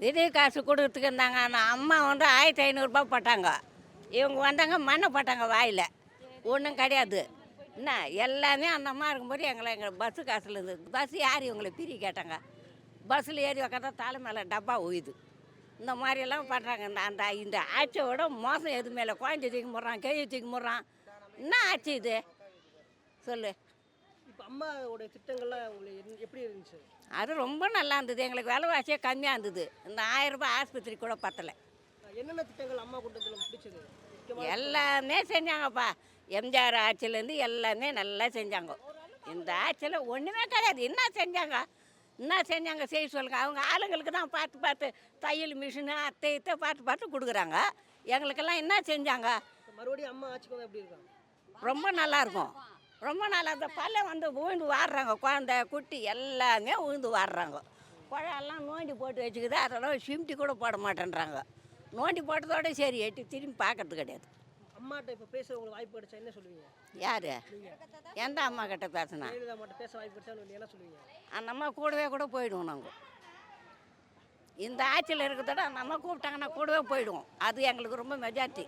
திடீர் காசு கொடுத்துக்கு இருந்தாங்க. ஆனால் அம்மா வந்து ஆயிரத்தி ஐநூறுரூபா போட்டாங்க. இவங்க வந்தாங்க மண்ணை போட்டாங்க வாயில். ஒன்றும் கிடையாது. என்ன எல்லாமே அந்த அம்மா இருக்கும்போது எங்களை எங்கள் பஸ்ஸு காசில் இருந்து பஸ் யார் இவங்களை பிரி கேட்டாங்க. பஸ்ஸில் ஏறி உக்காந்தா தலை மேலே டப்பா உயுது இந்த மாதிரியெல்லாம் பண்ணுறாங்க இந்த அந்த இந்த ஆட்சியோட மோசம் எதுவுமே இல்லை குழந்தை தூக்கி முடுறான் கேள்வி தூக்கி முடுறான் என்ன ஆட்சி இது? சொல்லு. இப்போ அம்மாவோட திட்டங்கள்லாம் உங்களுக்கு எப்படி இருந்துச்சு? அது ரொம்ப நல்லா இருந்தது. எங்களுக்கு விலைவாசியே கம்மியாக இருந்தது. இந்த ஆயிரம் ரூபாய் ஆஸ்பத்திரி கூட பத்தலை. என்னென்ன திட்டங்கள் அம்மா கூட்டத்தில் பிடிச்சது? எல்லாமே செஞ்சாங்கப்பா. எம்ஜிஆர் ஆட்சியிலேருந்து எல்லாமே நல்லா செஞ்சாங்க. இந்த ஆட்சியில் ஒன்றுமே கிடையாது. என்ன செஞ்சாங்க? என்ன செஞ்சாங்க? செய்ய சொல்லுங்க. அவங்க ஆளுங்களுக்கு தான் பார்த்து பார்த்து தையல் மிஷினு அத்தை இத்தை பார்த்து பார்த்து கொடுக்குறாங்க. எங்களுக்கெல்லாம் என்ன செஞ்சாங்க? மறுபடியும் அம்மா ஆட்சிக்கு எப்படி இருக்காங்க ரொம்ப நல்லா இருக்கும். ரொம்ப நல்லா இந்த பல்ல வந்து உழுந்து வாடுறாங்க. குழந்த குட்டி எல்லாமே உழுந்து வாடுறாங்க. குழாயெல்லாம் நோண்டி போட்டு வச்சுக்குது. அதெல்லாம் சிம்டி கூட போட மாட்டேன்றாங்க. நோண்டி போட்டதோட சரி எட்டி திரும்பி பார்க்கறது கிடையாது. அம்மாட்ட இப்போ பேச உங்களுக்கு வாய்ப்பு கிடைச்சா என்ன சொல்லுவீங்க? யார்? எந்த அம்மா கிட்ட பேசினா? பேச வாய்ப்பு கிடைச்சா என்ன சொல்லுவீங்க? அந்த அம்மா கூடவே கூட போயிடுவோம் நாங்கள் இந்த ஆட்சியில் இருக்கிறதோட அந்த அம்மா கூப்பிட்டாங்கன்னா கூடவே போயிடுவோம். அது எங்களுக்கு ரொம்ப மெஜாரிட்டி